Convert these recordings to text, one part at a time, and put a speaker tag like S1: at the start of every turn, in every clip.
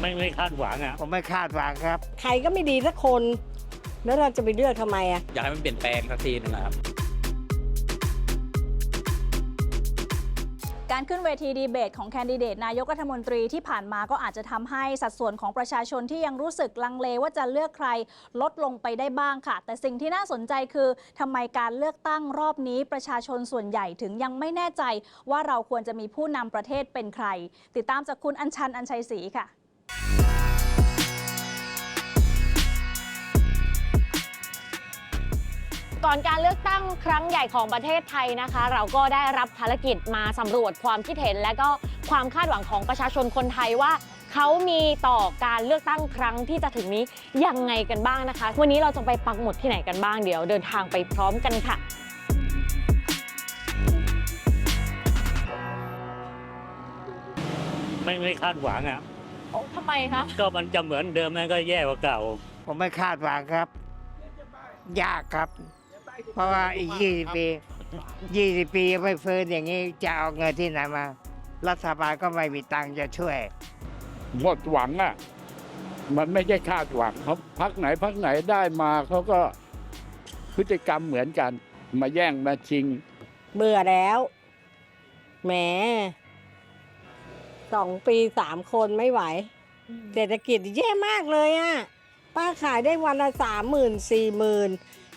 S1: ไม่ไม่คาดหวังอะ
S2: ผมไม่คาดหวังครับ
S3: ใครก็ไม่ดีสักคน แล้วเราจะไปเลือกทำไมอะ
S4: อยากให้มันเปลี่ยนแปลงสักทีหนึงนะครับ
S5: การขึ้นเวทีดีเบตของแคนดิเดตนายกรัฐมนตรีที่ผ่านมาก็อาจจะทำให้สัดส่วนของประชาชนที่ยังรู้สึกลังเลว่าจะเลือกใครลดลงไปได้บ้างค่ะ แต่สิ่งที่น่าสนใจคือทำไมการเลือกตั้งรอบนี้ประชาชนส่วนใหญ่ถึงยังไม่แน่ใจ ว่าเราควรจะมีผู้นำประเทศเป็นใคร ติดตามจากคุณอัญชันอัญชัยศรีค่ะ
S6: ก่อนการเลือกตั้งครั้งใหญ่ของประเทศไทยนะคะ เราก็ได้รับภารกิจมาสำรวจความคิดเห็น และก็ความคาดหวังของประชาชนคนไทยว่าเขามีต่อการเลือกตั้งครั้งที่จะถึงนี้ยังไงกันบ้างนะคะ วันนี้เราจะไปปักหมุดที่ไหนกันบ้างเดี๋ยวเดินทางไปพร้อมกันค่ะ
S1: ไม่ไม่คาดหวังอะ
S6: ทำไมคะ
S1: ก็มันจะเหมือนเดิมนั่นก็แย่กว่าเก่า
S2: ผมไม่คาดหวังครับ ยากครับ เพราะว่าอีกยี่สิบปียี่สิบปีไม่ฟื้นอย่างนี้จะเอาเงินที่ไหนมา รัฐบาลก็ไม่มีตังค์จะช่วย
S7: หมดหวังอะ มันไม่ใช่คาดหวังเขาพักไหนพักไหนได้มาเขาก็พฤติกรรมเหมือนกัน มาแย่งมาชิง
S3: เบื่อแล้วแหมสองปีสามคนไม่ไหว เศรษฐกิจแย่มากเลยอะป้าขายได้วันละสามหมื่นสี่หมื่น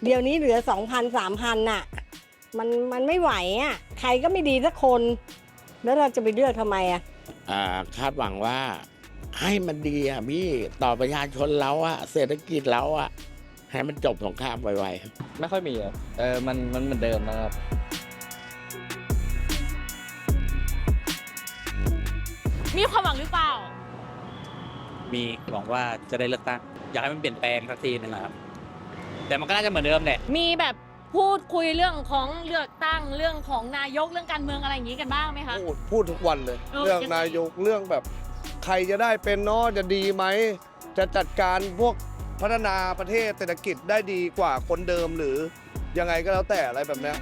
S3: เดี๋ยวนี้เหลือสองพันสามพันน่ะ มันมันไม่ไหวอะใครก็ไม่ดีสักคน แล้วเราจะไปเลือกทำไมอะ
S8: อ่าคาดหวังว่าให้มันดีอะพี่ต่อประชาชนเราอะ เศรษฐกิจเราอะ ให้มันจบสงครามไวๆครับ
S4: ไม่ค่อยมีครับเออมันมันเหมือนเดิมนะครับ
S6: มีความหวังหรือเปล่า
S4: มีหวังว่าจะได้เลือกตั้ง อยากให้มันเปลี่ยนแปลงสักทีหนึงนะครับ แต่มันก็น่าจะเหมือนเดิมแหละ
S6: มีแบบพูดคุยเรื่องของเลือกตั้งเรื่องของนายกเรื่องการเมืองอะไรอย่างนี้กันบ้างไหมคะ
S9: พูดพูดทุกวันเลย
S6: เออ
S9: เรื่อง
S6: ยังไง
S9: นายกเรื่องแบบ ใครจะได้เป็นเนาะจะดีไหม จะจัดการพวกพัฒนาประเทศเศรษฐกิจได้ดีกว่าคนเดิมหรือยังไงก็แล้วแต่อะไรแบบเนี้ย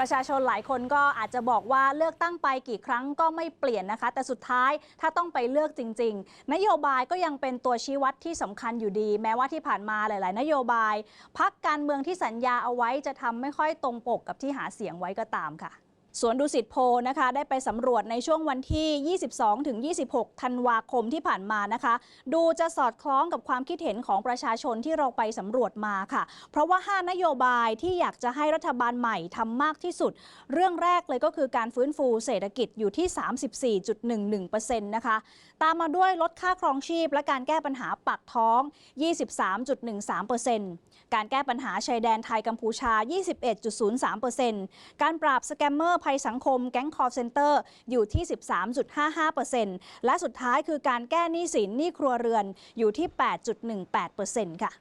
S5: ประชาชนหลายคนก็อาจจะบอกว่าเลือกตั้งไปกี่ครั้งก็ไม่เปลี่ยนนะคะ แต่สุดท้ายถ้าต้องไปเลือกจริง ๆ นโยบายก็ยังเป็นตัวชี้วัดที่สำคัญอยู่ดี แม้ว่าที่ผ่านมาหลาย ๆ นโยบายพักการเมืองที่สัญญาเอาไว้จะทำไม่ค่อยตรงปกกับที่หาเสียงไว้ก็ตามค่ะ สวนดุสิตโพนะคะได้ไปสำรวจในช่วงวันที่ 22-26 ธันวาคมที่ผ่านมานะคะ ดูจะสอดคล้องกับความคิดเห็นของประชาชนที่เราไปสำรวจมาค่ะ เพราะว่า 5 นโยบายที่อยากจะให้รัฐบาลใหม่ทำมากที่สุด เรื่องแรกเลยก็คือการฟื้นฟูเศรษฐกิจอยู่ที่ 34.11%นะคะตามมาด้วยลดค่าครองชีพและการแก้ปัญหาปากท้อง 23.13%การแก้ปัญหาชายแดนไทยกัมพูชา 21.03%การปราบสแกมเมอร์ภัยสังคมแก๊งคอร์เซนเตอร์อยู่ที่ 13.55%และสุดท้ายคือการแก้หนี้สินหนี้ครัวเรือนอยู่ที่ 8.18%ค่ะ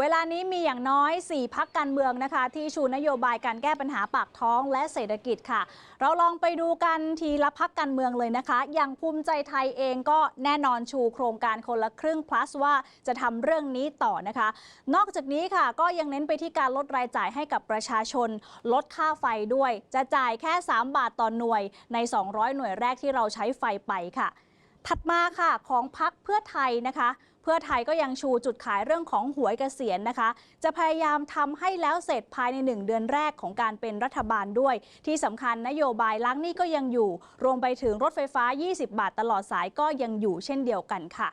S5: เวลานี้มีอย่างน้อย 4 พักการเมืองนะคะ ที่ชูนโยบายการแก้ปัญหาปากท้องและเศรษฐกิจค่ะ เราลองไปดูกันทีละพักการเมืองเลยนะคะ อย่างภูมิใจไทยเองก็แน่นอนชูโครงการคนละครึ่ง plus ว่าจะทำเรื่องนี้ต่อนะคะ นอกจากนี้ค่ะก็ยังเน้นไปที่การลดรายจ่ายให้กับประชาชน ลดค่าไฟด้วย จะจ่ายแค่ 3 บาทต่อหน่วยใน 200 หน่วยแรกที่เราใช้ไฟไปค่ะ ถัดมาค่ะของพักเพื่อไทยนะคะ เพื่อไทยก็ยังชูจุดขายเรื่องของหวยเกษียณนะคะ จะพยายามทำให้แล้วเสร็จภายใน 1 เดือนแรกของการเป็นรัฐบาลด้วย ที่สำคัญนโยบายล้างหนี้ก็ยังอยู่ รวมไปถึงรถไฟฟ้า 20 บาทตลอดสายก็ยังอยู่เช่นเดียวกันค่ะ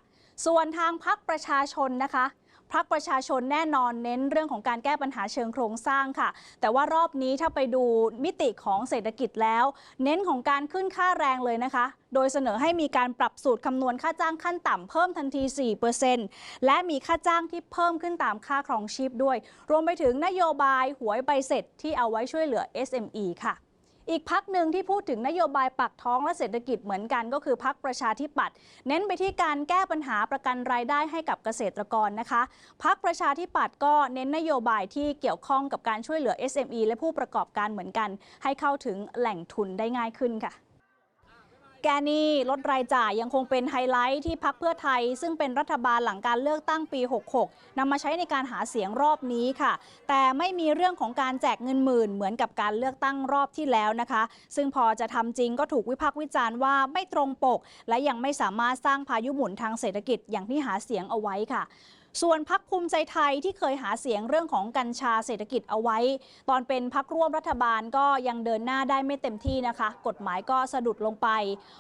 S5: ส่วนทางพักประชาชนนะคะ พักประชาชนแน่นอนเน้นเรื่องของการแก้ปัญหาเชิงโครงสร้างค่ะ แต่ว่ารอบนี้ถ้าไปดูมิติของเศรษฐกิจแล้ว เน้นของการขึ้นค่าแรงเลยนะคะ โดยเสนอให้มีการปรับสูตรคำนวณค่าจ้างขั้นต่ำเพิ่มทันที 4%และมีค่าจ้างที่เพิ่มขึ้นตามค่าครองชีพด้วย รวมไปถึงนโยบายหวยใบเสร็จที่เอาไว้ช่วยเหลือ SME ค่ะ อีกพักหนึ่งที่พูดถึงนโยบายปักท้องและเศรษฐกิจเหมือนกันก็คือพักประชาธิปัตย์เน้นไปที่การแก้ปัญหาประกันรายได้ให้กับเกษตรกรนะคะ พักประชาธิปัตย์ก็เน้นนโยบายที่เกี่ยวข้องกับการช่วยเหลือ SME และผู้ประกอบการเหมือนกัน ให้เข้าถึงแหล่งทุนได้ง่ายขึ้นค่ะ แก้หนี้ลดรายจ่ายยังคงเป็นไฮไลท์ที่พักเพื่อไทย ซึ่งเป็นรัฐบาลหลังการเลือกตั้งปี 66นำมาใช้ในการหาเสียงรอบนี้ค่ะ แต่ไม่มีเรื่องของการแจกเงินหมื่น เหมือนกับการเลือกตั้งรอบที่แล้วนะคะ ซึ่งพอจะทำจริงก็ถูกวิพากษ์วิจารณ์ว่าไม่ตรงปก และยังไม่สามารถสร้างพายุหมุนทางเศรษฐกิจอย่างที่หาเสียงเอาไว้ค่ะ ส่วนพักภูมิใจไทยที่เคยหาเสียงเรื่องของกัญชาเศรษฐกิจเอาไว้ ตอนเป็นพักร่วมรัฐบาลก็ยังเดินหน้าได้ไม่เต็มที่นะคะ กฎหมายก็สะดุดลงไป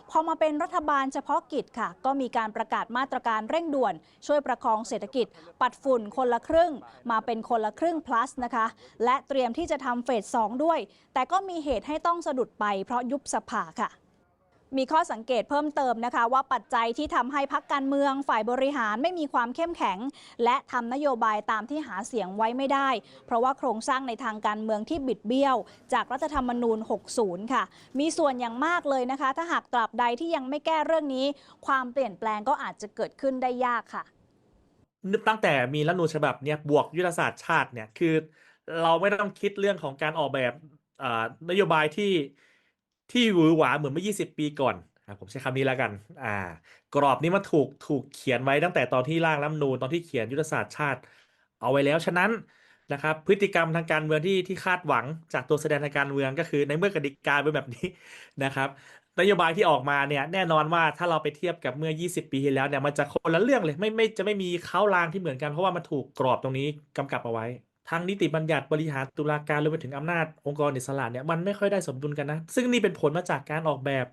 S5: พอมาเป็นรัฐบาลเฉพาะกิจค่ะ ก็มีการประกาศมาตรการเร่งด่วน ช่วยประคองเศรษฐกิจ ปัดฝุ่นคนละครึ่ง มาเป็นคนละครึ่ง plus นะคะ และเตรียมที่จะทำเฟส2ด้วย แต่ก็มีเหตุให้ต้องสะดุดไปเพราะยุบสภาค่ะ มีข้อสังเกตเพิ่มเติมนะคะ ว่าปัจจัยที่ทำให้พักการเมืองฝ่ายบริหารไม่มีความเข้มแข็ง และทำนโยบายตามที่หาเสียงไว้ไม่ได้ เพราะว่าโครงสร้างในทางการเมืองที่บิดเบี้ยว จากรัฐธรรมนูญ 60 ค่ะ มีส่วนอย่างมากเลยนะคะ ถ้าหากตราบใดที่ยังไม่แก้เรื่องนี้ ความเปลี่ยนแปลงก็อาจจะเกิดขึ้นได้ยากค่ะ
S10: ตั้งแต่มีรัฐธรรมนูญฉบับเนี่ยบวกยุทธศาสตร์ชาติเนี่ยคือ เราไม่ต้องคิดเรื่องของการออกแบบนโยบายที่ ที่หวือหวาเหมือนเมื่อ 20 ปีก่อนอผมใช้คำนี้แล้วกัน อ่า กรอบนี้มันถูกถูกเขียนไว้ตั้งแต่ตอนที่ร่างรัฐมนูญตอนที่เขียนยุทธศาสตร์ชาติ เอาไว้แล้วฉะนั้นนะครับ พฤติกรรมทางการเมืองที่ที่คาดหวังจากตัวแสดงทางการเมืองก็คือในเมื่อกติกาเป็นแบบนี้นะครับนโยบายที่ออกมาเนี่ยแน่นอนว่าถ้าเราไปเทียบกับเมื่อ 20 ปีที่แล้วเนี่ยมันจะคนละเรื่องเลยไม่ไม่จะไม่มีเข้ารางที่เหมือนกันเพราะว่ามันถูกกรอบตรงนี้กำกับเอาไว้ ทั้งนิติบัญญัติบริหารตุลาการรวมไปถึงอำนาจองค์กรอิสระเนี่ยมันไม่ค่อยได้สมดุลกันนะ ซึ่งนี่เป็นผลมาจากการออกแบบ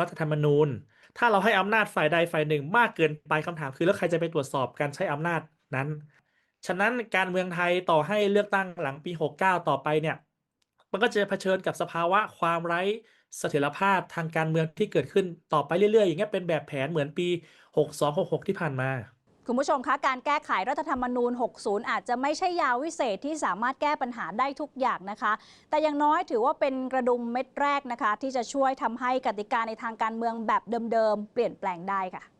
S10: รัฐธรรมนูญ ถ้าเราให้อำนาจฝ่ายใดฝ่ายหนึ่งมากเกินไปคำถามคือแล้วใครจะไปตรวจสอบการใช้อำนาจนั้น ฉะนั้นการเมืองไทยต่อให้เลือกตั้งหลังปี 69 ต่อไปเนี่ยมันก็จะเผชิญกับสภาวะความไร้เสถียรภาพทางการเมืองที่เกิดขึ้นต่อไปเรื่อยๆ อย่างเงี้ยเป็นแบบแผนเหมือนปี 6266 ที่ผ่านมา
S5: คุณผู้ชมคะการแก้ไขรัฐธรรมนูญ 60 อาจจะไม่ใช่ยาวิเศษที่สามารถแก้ปัญหาได้ทุกอย่างนะคะ แต่อย่างน้อยถือว่าเป็นกระดุมเม็ดแรกนะคะ ที่จะช่วยทำให้กติกาในทางการเมืองแบบเดิมๆ เปลี่ยนแปลงได้ค่ะ